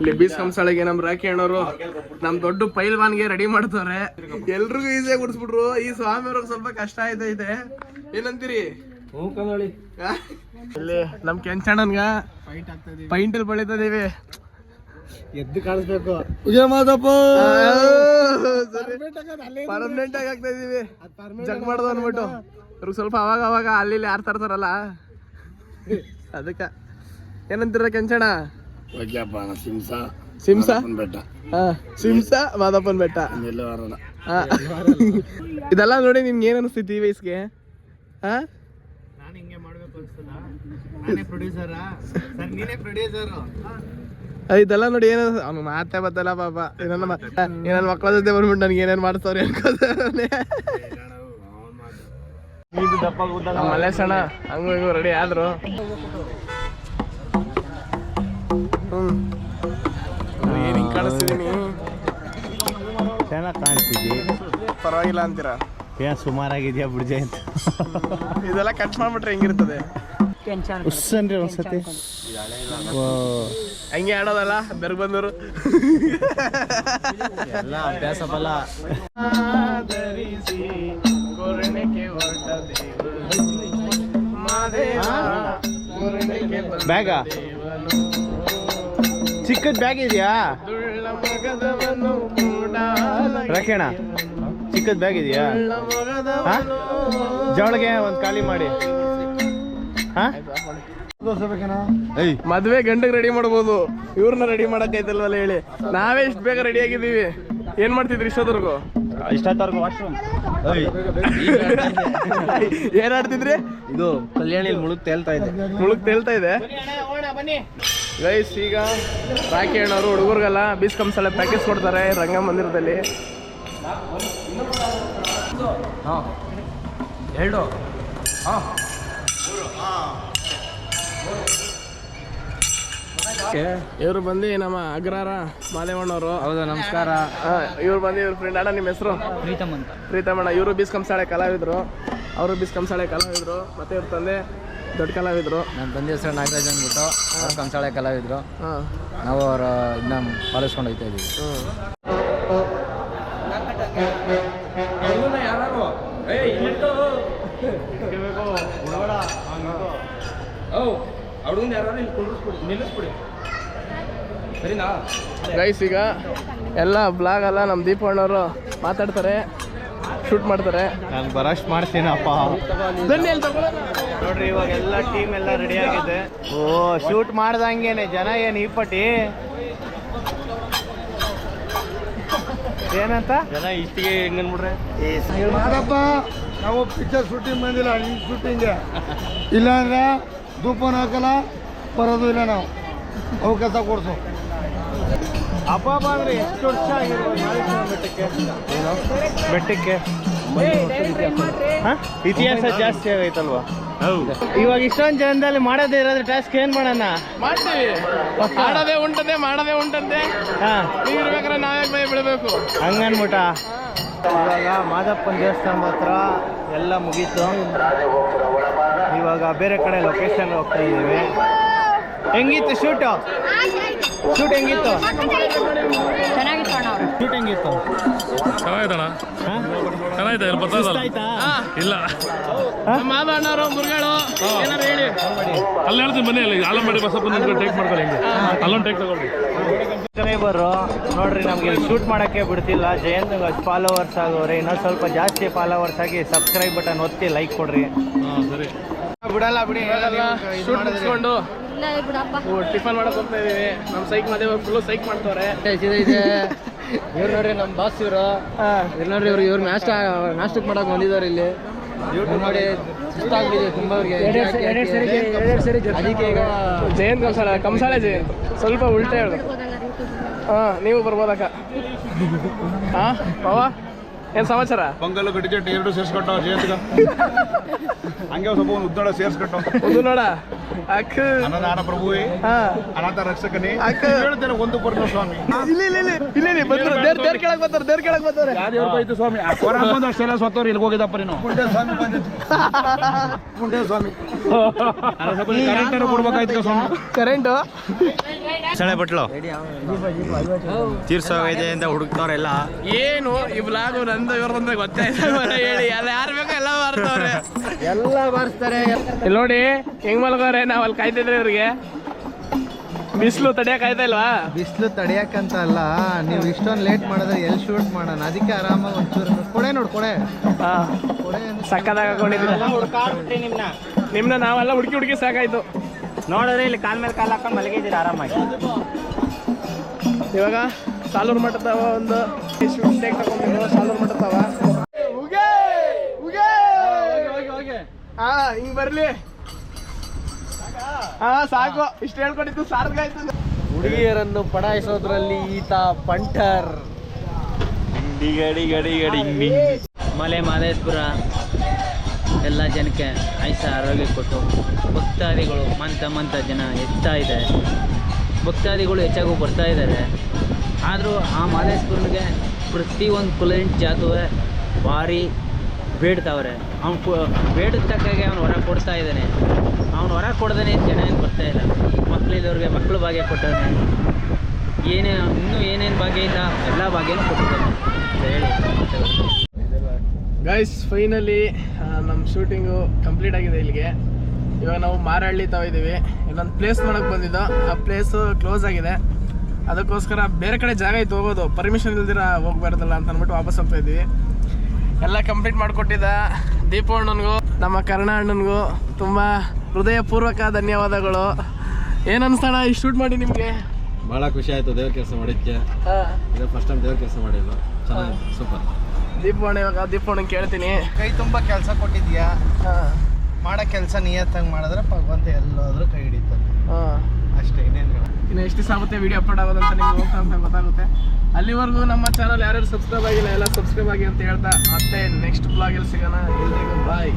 ಇಲ್ಲಿ ಬೀಸ್ ಕಂಸಾಳಿಗೆ ನಮ್ ರಾಕಿ ಅಣ್ಣವರು ನಮ್ ದೊಡ್ಡ ಪೈಲ್ವಾನ್ಗೆ ರೆಡಿ ಮಾಡ್ತಾರೆ ಎಲ್ರಿಗೂ ಈಸಿಯಾಗಿ ಗುಡಿಸ್ಬಿಟ್ರು. ಈ ಸ್ವಾಮಿ ಅವ್ರಿಗೆ ಸ್ವಲ್ಪ ಕಷ್ಟ ಆಯ್ತಾ ಇದೆ ಏನಂತೀರಿ? ಇಲ್ಲಿ ನಮ್ ಕೆಂಚಣ್ಣನ್ಗ ಪೈಂಟ್ ಅಲ್ಲಿ ಬೆಳಿತದೀವಿ ಎದ್ದು ಕಾಣಿಸ್ಬೇಕು. ಪರ್ಮನೆಂಟ್ ಆಗಿ ಆಗ್ತಾ ಇದೀವಿ. ಜಗ್ ಮಾಡ್ದು ಅಂದ್ಬಿಟ್ಟು ಅವ್ರಿಗೆ ಸ್ವಲ್ಪ ಅವಾಗ ಅವಾಗ ಅಲ್ಲಿ ಇಲ್ಲಿ ಯಾರು ತರ್ತಾರಲ್ಲ ಅದಕ್ಕ. ಏನಂತೀರ ಕೆಂಚಣ ಓಕೆಪ್ಪ ಸಿಂಸ ಸಿಮ್ಸ ಬೆಟ್ಟ. ಹಾ ಸಿಂಸ ಮಾದಪ್ಪನ್ ಬೆಟ್ಟ. ಎಲ್ಲ ವಾರನ ಹಾ. ಇದೆಲ್ಲ ನೋಡಿ ನಿಮ್ಗೆ ಏನ್ ಅನಿಸ್ತೈತಿ ಈ ವಯಸ್ಸಿಗೆ? ಹಾ? ನಾನು ಹಿಂಗೆ ಮಾಡ್ಬೇಕು ಅನ್ಸ್ತದ. ನಾನೇ ಪ್ರೊಡ್ಯೂಸರ ಸರ್ ನೀನೇ ಪ್ರೊಡ್ಯೂಸರ್ ಆ, ಇದೆಲ್ಲ ನೋಡಿ ಏನು ಅವ್ನು ಮಾತೇ ಬತ್ತಲ್ಲ ಪಾಪ. ಏನನ್ನ ಏನನ್ನ ಮಕ್ಕಳ ಜೊತೆ ಬಂದ್ಬಿಟ್ಟು ನನ್ಗೆ ಏನೇನ್ ಮಾಡ್ತಾವ್ರಿ ಅನ್ಕೋತಾರೆ ಮಲ್ಲೇಶಣ್ಣ ಹಂಗೂ ರೆಡಿ ಆದ್ರು. ಹಿಂಗ್ ಕಾಣಿಸ್ತಿದೀನಿ? ಚೆನ್ನಾಗಿ ಕಾಣ್ತಿದ್ದಿ? ಪರವಾಗಿಲ್ಲ ಅಂತೀರಾ? ಏನ್ ಸುಮಾರಾಗಿದ್ಯಾ ಬುಡ್ಜೆ ಅಂತ ಇದೆಲ್ಲ ಕಟ್ ಮಾಡ್ಬಿಟ್ರೆ ಹೆಂಗಿರ್ತದೆ? ಉಸ್ಸನ್ರಿ ಒಂದ್ಸತಿ. ಹಂಗೆ ಆಡೋದಲ್ಲ ಬೆರ್ಗ್ ಬಂದವರು ಎಲ್ಲ ಅಭ್ಯಾಸ ಬಲ. ಧರಿಸಿ ಕೊರಣಿಕೆ ಹೊರಟ ದೇವರು. ಮಾದೇವ ಬ್ಯಾಗ? ಚಿಕ್ಕದ್ ಬ್ಯಾಗ್ ಇದೆಯಾ? ರಕ್ಷಣ ಚಿಕ್ಕದ್ ಬ್ಯಾಗ್ ಇದೆಯಾ? ಜವಳಿಗೆ ಒಂದು ಖಾಲಿ ಮಾಡಿ. ಹಾ? ಏಯ್. ಮದ್ವೆ ಗಂಡಗ್ ರೆಡಿ ಮಾಡ್ಬೋದು. ಇವ್ರನ್ನ ರೆಡಿ ಮಾಡಕ್ಕೈತಲ್ವಲ್ಲ ಹೇಳಿ. ನಾವೇ ಇಷ್ಟು ಬೇಗ ರೆಡಿ ಆಗಿದ್ದೀವಿ. ಏನ್ ಮಾಡ್ತಿದ್ರಿ ಇಷ್ಟೊತ್ತರ್ಗು ಇಷ್ಟೊತ್ತವರೆಗೂ ವಾಶ್ರೂಮ್ ಏನ್ ಆಡ್ತಿದ್ರಿ? ಇದು ಕಲ್ಯಾಣಿ ಮುಳುಗ್ ತೇಲ್ತಾ ಇದೆ. ಮುಳುಗ್ ತೇಲ್ತಾ ಇದೆ? ಗೈಸ್ ಈಗ ರಾಖಿ ಅಣ್ಣವರು ಹುಡುಗರಿಗೆಲ್ಲ ಬೀಸ್ ಕಂಸಳೆ ಪ್ಯಾಕೇಜ್ ಕೊಡ್ತಾರೆ ರಂಗಮಂದಿರದಲ್ಲಿ ಎರಡು. ಇವರು ಬಂದು ನಮ್ಮ ಅಗ್ರಾರ ಮಾದೇವಣ್ಣವರು ಹೌದಾ ನಮಸ್ಕಾರ. ಇವ್ರು ಬಂದು ಇವ್ರ ಫ್ರೆಂಡ್ ಅಣ್ಣ ನಿಮ್ಮ ಹೆಸರು? ಪ್ರೀತಮ್ ಅಂತ. ಪ್ರೀತಮಣ್ಣ ಇವರು ಬೀಸ್ ಕಂಸಾಳೆ ಕಲಾವಿದ್ರು. ಅವರು ಬೀಸ್ ಕಂಸಾಳೆ ಕಲಾವಿದ್ರು. ಮತ್ತೆ ಇವ್ರ ತಂದೆ ದೊಡ್ಡ ಕಲಾವಿದ್ರು. ನನ್ನ ತಂದೆ ಹೆಸರು ನಾಗರಾಜ್ ಅಂದ್ಬಿಟ್ಟು ಅವ್ರು ಕಂಸಾಳೆ ಕಲಾವಿದ್ರು. ಹಾಂ. ನಾವು ಅವರ ಇದನ್ನ ಪಾಲಿಸ್ಕೊಂಡು ಹೋಗ್ತಾ ಇದ್ದೀವಿ ಗೈಸ್ ಈಗ ಎಲ್ಲ ಬ್ಲಾಗ್ ಎಲ್ಲ ನಮ್ಮ ದೀಪಣ್ಣವರು ಮಾತಾಡ್ತಾರೆ ಶೂಟ್ ಮಾಡ್ತಾರೆ. ನಾನು ಬರಷ್ಟು ಮಾಡ್ತೀನಪ್ಪ. ನೋಡ್ರಿ ಇವಾಗ ಎಲ್ಲ ಟೀಮ್ ಎಲ್ಲ ರೆಡಿ ಆಗಿದೆ. ಓ ಶೂಟ್ ಮಾಡ್ದಂಗೆನೆ ಜನ ಏನು ಈ ಪಟ್ಟಿ? ಏನಂತ? ಜನ ಇಷ್ಟಿಗೆ ಹೆಂಗನ್ಬಿಡ್ರೆ ಮಾಡಪ್ಪ ನಾವು ಪಿಕ್ಚರ್ ಶೂಟಿಂಗ್ ಬಂದಿಲ್ಲ ಈ ಶೂಟಿಂಗ್ಗೆ ಇಲ್ಲ ಅಂದ್ರೆ ಧೂಪನ ಹಾಕಲ್ಲ ಬರೋದು ಇಲ್ಲ ನಾವು. ಅವಕಾಶ ಕೊಡ್ಸು. ಅಪ್ಪ ಅಂದ್ರೆ ಎಷ್ಟು ವರ್ಷ ಆಗಿರ್ಬೋದು ಬೆಟ್ಟಕ್ಕೆ. ಏನು? ಬೆಟ್ಟಕ್ಕೆ? ಇತಿಹಾಸ ಜಾಸ್ತಿ ಆಗೈತಲ್ವಾ? ಇವಾಗ ಇಷ್ಟೊಂದು ಜನದಲ್ಲಿ ಮಾಡೋದೇ ಇರೋದ್ರೆ ಟಾಸ್ಕ್ ಏನ್ ಮಾಡೋಣ? ಮಾಡ್ತೀವಿ. ಮಾಡೋದೇ ಉಂಟದೆ ಮಾಡದೇ ಉಂಟಂತೆ. ಹಾ. ನೀವು ಇರ್ಬೇಕಾದ್ರೆ ನಾವೇ ಭಯ ಬಿಡಬೇಕು. ಹಂಗನ್ಬಿಟ ಇವಾಗ ಮಾದಪ್ಪನ ದೇವಸ್ಥಾನ ಹತ್ರ ಎಲ್ಲ ಮುಗೀತು. ಇವಾಗ ಬೇರೆ ಕಡೆ ಲೊಕೇಶನ್ ಹೋಗ್ತಾ ಇದ್ದೀವಿ. ಹೆಂಗಿತ್ತು ಶೂಟು ಶೂಟ್ ಹೆಂಗಿತ್ತು? ಶೂಟ್ ಹೆಂಗಿತ್ತು? ಚೆನ್ನಾಗಿದೆ ಇಲ್ಲಿ ಬರ್ತದಲ್ಲ ಸುಸ್ತಾಯ್ತಾ? ಇಲ್ಲ. ನಮ್ಮ ಮಾಧವ ಅಣ್ಣವರು ಮುರುಗಳು ಏನಾರು ಹೇಳಿ. ಅಲ್ಲಿ ಹೇಳ್ತೀನಿ ಬನ್ನಿ ಅಲ್ಲಿ. ಆಲಂಬಡಿ ಬಸಪ್ಪ ನಿಮ್ಗೆ ಟೇಕ್ ಮಾಡ್ಕೊಳ್ಳಿ ಹಿಂಗೆ. ಅಲ್ಲೊಂದು ಟೇಕ್ ತಗೊಳ್ಳಿ. ಸಬ್ಸ್ಕ್ರೈಬರು ನೋಡ್ರಿ ನಮ್ಗೆ ಶೂಟ್ ಮಾಡೋಕ್ಕೆ ಬಿಡ್ತಿಲ್ಲ. ಜಯಂತ್ ಫಾಲೋವರ್ಸ್ ಆಗೋರೆ. ಇನ್ನೊಂದು ಸ್ವಲ್ಪ ಜಾಸ್ತಿ ಫಾಲೋವರ್ಸ್ ಆಗಿ ಸಬ್ಸ್ಕ್ರೈಬ್ ಬಟನ್ ಒತ್ತಿ ಲೈಕ್ ಕೊಡ್ರಿ. ಸರಿ. ಬಿಡಲ್ಲ ಬಿಡಿ ಶೂಟ್ ಮುಗಿಸ್ಕೊಂಡು. ಟಿಫನ್ ಮಾಡಕ್ ಹೋಗ್ತಾ ಇದೀವಿ ನಮ್ಮ ಸೈಕ್ ಮದುವೆ ಫುಲ್ ಸೈಕ್ ಮಾಡ್ತವ್ರೆ. ಇದೆ. ಇವ್ರು ನೋಡ್ರಿ ನಮ್ಮ ಬಾಸ್ ಇವರು. ಇವ್ರು ನೋಡ್ರಿ ಇವ್ರು ಇವ್ರು ನಾಷ್ಟ ನಾಷ್ಟಕ್ಕೆ ಮಾಡಕ್ ಬಂದಿದ್ದಾರೆ ಇಲ್ಲಿ. ಇವ್ರು ನೋಡಿ ಸುಸ್ತಾಗ್ಬಿಟ್ಟಿದೆ ತುಂಬಾ ಅವ್ರಿಗೆ. ಅದಕ್ಕೆ ಈಗ ಜಯಂತ್ ಕಂಸಾಳೆ ಕಂಸಾಳೆ ಜಯಂತ್ ಸ್ವಲ್ಪ ಉಲ್ಟಾ ಹೇಳು. ಹಾ ನೀವು ಬರ್ಬೋದಕ್ಕ. ಹಾ ಪವ ಏನ್ ಸಮಾಚಾರ? ಪೊಂಗಲ್ ಚಟ್ಟಿ ಎರಡು ಸೇರ್ಸ್ಕೊಟ್ಟು ಹಂಗೆ ಸ್ವಲ್ಪ ಒಂದು ಉದ್ದೋಳ ಸೇರ್ಸ್ಕೊಟ್ಟು. ಒಂದು ನೋಡ ಅಕ್ಕ. ಅನ್ನದಾನ ಪ್ರಭುವೇ ಹಾ. ಅನಾಥ ರಕ್ಷಕನೇ. ಅಕ್ಕ. ಹೇಳ್ತೇನೆ ಒಂದು ಪೂರ್ಣ ಸ್ವಾಮಿ. ಇಲ್ಲಿ ಇಲ್ಲಿ ಇಲ್ಲಿ ಇಲ್ಲಿ ಇಲ್ಲಿ ಬಂದ್ರು ದೇರ್ ದೇರ್ ಕೆಳಗ್ ಬರ್ತಾರೆ ದೇರ್ ಕೆಳಗ್ ಬರ್ತಾರೆ ಯಾವ್ದು ಬೈತು ಸ್ವಾಮಿ? ಆ ಕೊರ ಬಂದು ಅಷ್ಟೆಲ್ಲ ಸತ್ತವ್ರು ಇಲ್ಲಿಗೆ ಹೋಗಿದ್ದಪ್ಪ ನೀನು. ಸ್ವಾಮಿ ಬಂದಿತ್ತು ಸ್ವಾಮಿ ಕರೆಂಟ್ ಕೊಡ್ಬೇಕಾಯ್ತು ಸ್ವಾಮಿ. ಕರೆಂಟು? ಸಳೆ ಬಟ್ಲು ತೀರ್ಸೋಗೈತೆ ಅಂತ ಹುಡುಕ್ತವ್ರೆಲ್ಲ ಏನು ಈ ಬ್ಲಾಗು ನಂದು ಇವ್ರದಂದ್ರೆ ಗೊತ್ತಾಯ್ತು ಹೇಳಿ. ಎಲ್ಲ ಯಾರು ಬೇಕೋ ಎಲ್ಲ ಮಾರ್ತವ್ರೆ ಎಲ್ಲ ಬಾರಿಸ್ತಾರೆ ಇಲ್ಲಿ ನೋಡಿ ಹೆಂಗ್ ಮಲ್ಗೋರೆ ನಾವ್ ಅಲ್ಲಿ ಕಾಯ್ತಿದ್ರೆ ಇವ್ರಿಗೆ. ಬಿಸಿಲು ತಡಿಯಕ್ ಆಯ್ತಾ ಇಲ್ವಾ? ಬಿಸಿಲು ತಡಿಯಕ್ಕಂತ ಅಲ್ಲ ನೀವು ಇಷ್ಟೊಂದು ಲೇಟ್ ಮಾಡಿದ್ರೆ ಎಲ್ಲಿ ಶೂಟ್ ಮಾಡೋಣ? ಅದಕ್ಕೆ ಆರಾಮಾಗಿ ಒಂಚೂರು ಕೊಡೆ ನೋಡು ಕೊಡೆ. ಕೊಡೆ ಸಕ್ಕದಾಗ ನಿಮ್ಮನ್ನ ನಿಮ್ನ. ನಾವೆಲ್ಲ ಹುಡುಕಿ ಹುಡುಕಿ ಸಾಕಾಯ್ತು. ನೋಡಿದ್ರೆ ಇಲ್ಲಿ ಕಾಲ್ ಮೇಲೆ ಕಾಲ್ ಹಾಕೊಂಡು ಮಲಗಿದ್ದೀರಿ ಆರಾಮಾಗಿ? ಇವಾಗ ಸಾಲೂರು ಮಠದ ಒಂದು ಹಿಂಗ್ ಬರ್ಲಿ ಹಾ ಸಾಕು ಇಷ್ಟು ಹೇಳ್ಕೊಂಡಿದ್ದು ಸಾರ್ಗಾಯ್ತು ಹುಡುಗಿಯರನ್ನು ಪಡಾಯಿಸೋದ್ರಲ್ಲಿ ಈತ ಪಂಟರ್. ಮಲೆ ಮಾದೇಶ್ಪುರ ಎಲ್ಲ ಜನಕ್ಕೆ ಆಯುಷ ಆರೋಗ್ಯ ಕೊಟ್ಟು ಭಕ್ತಾದಿಗಳು ಮಂತ ಮಂತ ಜನ ಹೆಚ್ಚಾ ಇದೆ. ಭಕ್ತಾದಿಗಳು ಹೆಚ್ಚಾಗೂ ಬರ್ತಾ ಇದ್ದಾರೆ. ಆದರೂ ಆ ಮಾದೇಶ್ಪುರನಿಗೆ ಪ್ರತಿಯೊಂದು ಕುಲಂಟ್ ಜಾತುವೆ ಭಾರಿ ಬೇಡ್ತಾವ್ರೆ. ಅವ್ನು ಬೇಡದ ತಕ್ಕಾಗೆ ಅವ್ನು ಹೊರ ಕೊಡ್ತಾ ಇದ್ದಾನೆ ಅವ್ನು ಹೊರ ಕೊಡ್ದೇ ಜನ ಏನು ಬರ್ತಾ ಇಲ್ಲ. ಮಕ್ಕಳಿದ್ದವ್ರಿಗೆ ಮಕ್ಕಳು ಭಾಗ್ಯ ಕೊಟ್ಟವನೆ. ಏನೇ, ಇನ್ನೂ ಏನೇನು ಭಾಗ್ಯ ಇಲ್ಲ, ಎಲ್ಲ ಭಾಗ್ಯನೂ ಕೊಟ್ಟಿದ್ದಾನೆ. ಅಂತ ಹೇಳಿ ಗೈಸ್ ಫೈನಲಿ ನಮ್ಮ ಶೂಟಿಂಗು ಕಂಪ್ಲೀಟ್ ಆಗಿದೆ ಇಲ್ಲಿಗೆ. ಇವಾಗ ನಾವು ಮಾರಹಳ್ಳಿ ತಾವಿದ್ದೀವಿ ಇಲ್ಲೊಂದು ಪ್ಲೇಸ್ ನೋಡಕ್ ಬಂದಿದ್ದೋ. ಆ ಪ್ಲೇಸು ಕ್ಲೋಸ್ ಆಗಿದೆ. ಅದಕ್ಕೋಸ್ಕರ ಬೇರೆ ಕಡೆ ಜಾಗ ಇತ್ತು ಹೋಗೋದು. ಪರ್ಮಿಷನ್ ಇಲ್ದಿರ ಹೋಗ್ಬಾರ್ದಲ್ಲ ಅಂತ ಅಂದ್ಬಿಟ್ಟು ವಾಪಸ್ ಹೋಗ್ತಾ ಇದ್ವಿ. ಎಲ್ಲ ಕಂಪ್ಲೀಟ್ ಮಾಡಿಕೊಟ್ಟಿದ್ದ ದೀಪ ಅಣ್ಣನಿಗೂ ನಮ್ಮ ಕರ್ಣ ಅಣ್ಣನಿಗೂ ತುಂಬ ಹೃದಯಪೂರ್ವಕ ಧನ್ಯವಾದಗಳು. ಏನು ಅನ್ಸೋಣ ಈ ಶೂಟ್ ಮಾಡಿ ನಿಮಗೆ. ಭಾಳ ಖುಷಿ ಆಯ್ತು ದೇವ್ರ ಕೆಲಸ ಮಾಡಿದ್ಕೆ ಇದು ಫಸ್ಟ್ ಟೈಮ್ ದೇವ್ರ ಕೆಲಸ ಮಾಡಿದ್ದು. ಚೆನ್ನಾಗಿ ಸೂಪರ್ ದೀಪು ಅಣ್ಣ ಇವಾಗ ದೀಪು ಅಣ್ಣಂಗೆ ಕೇಳ್ತೀನಿ. ಕೈ ತುಂಬ ಕೆಲಸ ಕೊಟ್ಟಿದ್ಯಾ? ಹಾಂ. ಮಾಡೋ ಕೆಲಸ ನಿಯತ್ತಾಗಿ ಮಾಡಿದ್ರೆ ಭಗವಂತ ಎಲ್ಲಾದ್ರೂ ಕೈ ಹಿಡಿತಾನೆ. ಹಾಂ. ಅಷ್ಟೇ ಇನ್ನೇನು ಇನ್ನು ಎಷ್ಟು ದಿವಸ ಆಗುತ್ತೆ ವಿಡಿಯೋ ಅಪ್ಲೋಡ್ ಆಗೋದಂತ ನಿಮ್ಗೆ ಹೋಗ್ತಾ ಅಂತ ಗೊತ್ತಾಗುತ್ತೆ. ಅಲ್ಲಿವರೆಗೂ ನಮ್ಮ ಚಾನಲ್ ಯಾರ್ಯಾರು ಸಬ್ಸ್ಕ್ರೈಬ್ ಆಗಿಲ್ಲ, ಎಲ್ಲ ಸಬ್ಸ್ಕ್ರೈಬ್ ಆಗಿ ಅಂತ ಹೇಳ್ತಾ ಮತ್ತೆ ನೆಕ್ಸ್ಟ್ ಬ್ಲಾಗಲ್ಲಿ ಸಿಗೋಣ. ಎಲ್ರಿಗೂ ಬಾಯ್